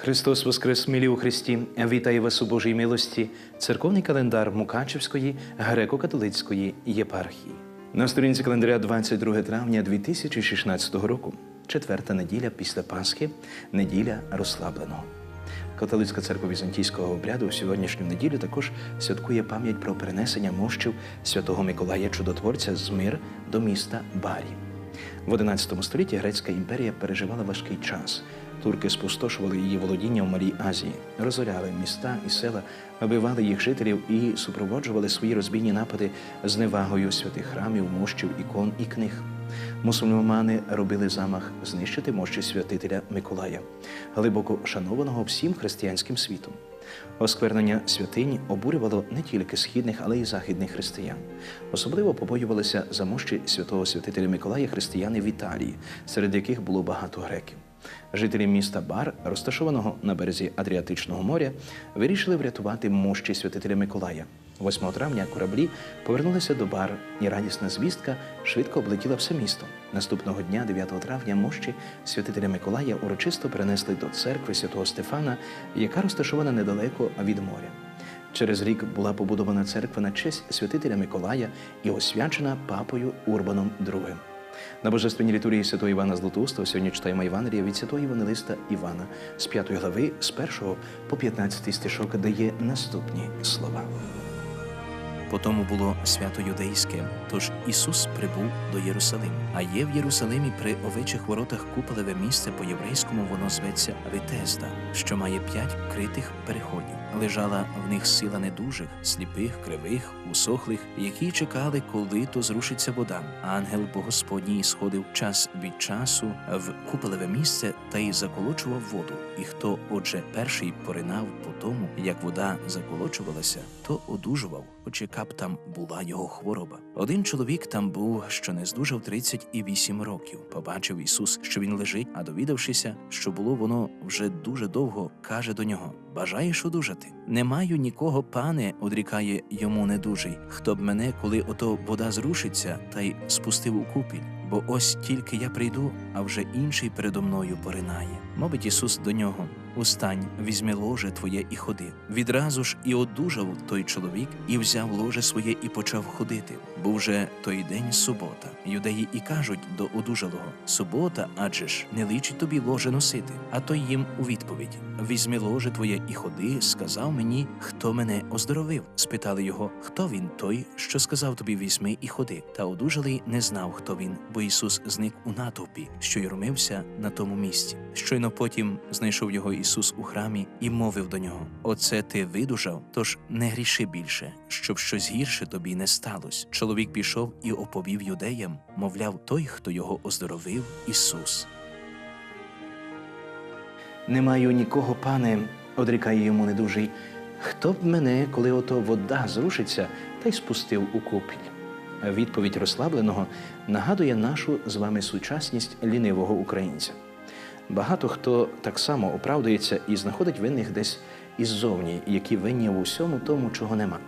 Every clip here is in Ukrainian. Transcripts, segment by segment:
Христос Воскрес, милі у Христі, вітаю вас у Божій милості, церковний календар Мукачевської греко-католицької єпархії. На сторінці календаря 22 травня 2016 року, четверта неділя після Пасхи, неділя розслабленого. Католицька церква візантійського обряду у сьогоднішню неділю також святкує пам'ять про перенесення мощів святого Миколая Чудотворця з мир до міста Барі. В XI столітті Грецька імперія переживала важкий час. Турки спустошували її володіння в Малій Азії, розоряли міста і села, вибивали їх жителів і супроводжували свої розбійні напади зневагою святих храмів, мощів, ікон і книг. Мусульмани робили замах знищити мощі святителя Миколая, глибоко шанованого всім християнським світом. Осквернення святині обурювало не тільки східних, але й західних християн. Особливо побоювалися за мощі святого святителя Миколая християни в Італії, серед яких було багато греків. Жителі міста Бар, розташованого на березі Адріатичного моря, вирішили врятувати мощі святителя Миколая. 8 травня кораблі повернулися до бар, і радісна звістка швидко облетіла все місто. Наступного дня, 9 травня, мощі святителя Миколая урочисто перенесли до церкви святого Стефана, яка розташована недалеко від моря. Через рік була побудована церква на честь святителя Миколая і освячена папою Урбаном II. На божественній літургії святого Івана Златоустого сьогодні читаємо Євангелія від святого Євангелиста Івана з 5 глави, з 1 по 15 стишок, дає наступні слова. Потому було свято юдейське, тож Ісус прибув до Єрусалиму. А є в Єрусалимі при овечих воротах куполеве місце по єврейському воно зветься Витезда, що має п'ять критих переходів. Лежала в них сила недужих, сліпих, кривих, усохлих, які чекали, коли то зрушиться вода. Ангел Богосподній сходив час від часу в куполеве місце та й заколочував воду. І хто, отже, перший поринав по тому, як вода заколочувалася, то одужував, хоч яка б там була його хвороба. Один чоловік там був, що не здужав 38 років. Побачив Ісус, що він лежить, а довідавшися, що було воно вже дуже довго, каже до нього: Бажаєш одужати? Не маю нікого, пане, одрікає йому недужий. Хто б мене, коли ото вода зрушиться, та й спустив у купіль. Бо ось тільки я прийду, а вже інший передо мною поринає. Мовить Ісус до нього: Устань, візьми ложе твоє і ходи. Відразу ж і одужав той чоловік, і взяв ложе своє і почав ходити. Був же той день субота. Юдеї і кажуть до одужалого: Субота, адже ж не личить тобі ложе носити. А той їм у відповідь: Візьми ложе твоє і ходи, сказав мені, хто мене оздоровив. Спитали його, хто він той, що сказав тобі візьми і ходи. Та одужалий не знав, хто він, бо Ісус зник у натовпі, що юрмився на тому місці. Щойно потім знайшов його Ісус у храмі і мовив до нього: Оце ти видужав, тож не гріши більше, щоб щось гірше тобі не сталося. Чоловік пішов і оповів юдеям, мовляв, той, хто його оздоровив, Ісус. Не маю нікого, пане, одрікає йому недужий. Хто б мене, коли ото вода зрушиться, та й спустив у купіль? Відповідь розслабленого нагадує нашу з вами сучасність лінивого українця. Багато хто так само оправдується і знаходить винних десь іззовні, які винні в усьому тому, чого нема.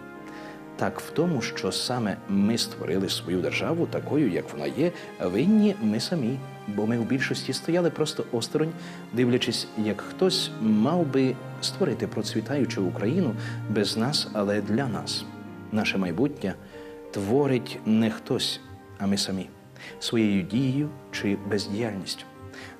Так в тому, що саме ми створили свою державу такою, як вона є, винні ми самі, бо ми в більшості стояли просто осторонь, дивлячись, як хтось мав би створити процвітаючу Україну без нас, але для нас. Наше майбутнє творить не хтось, а ми самі своєю дією чи бездіяльністю.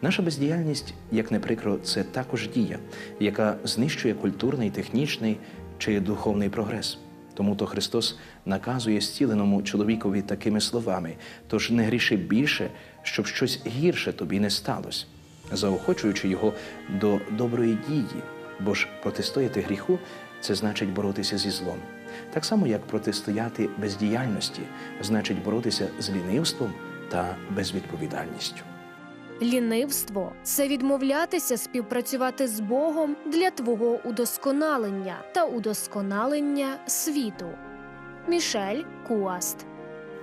Наша бездіяльність, як не прикро, це також дія, яка знищує культурний, технічний чи духовний прогрес. Тому то Христос наказує зціленому чоловікові такими словами: тож не гріши більше, щоб щось гірше тобі не сталося, заохочуючи його до доброї дії, бо ж протистояти гріху це значить боротися зі злом. Так само, як протистояти бездіяльності, значить боротися з лінивством та безвідповідальністю. Лінивство це відмовлятися співпрацювати з Богом для твого удосконалення та удосконалення світу. Мішель Куаст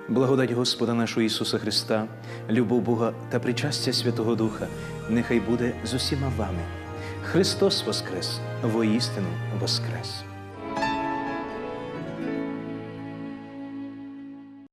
Благодать Господа нашого Ісуса Христа, любов Бога та причастя Святого Духа нехай буде з усіма вами. Христос Воскрес, воістину Воскрес!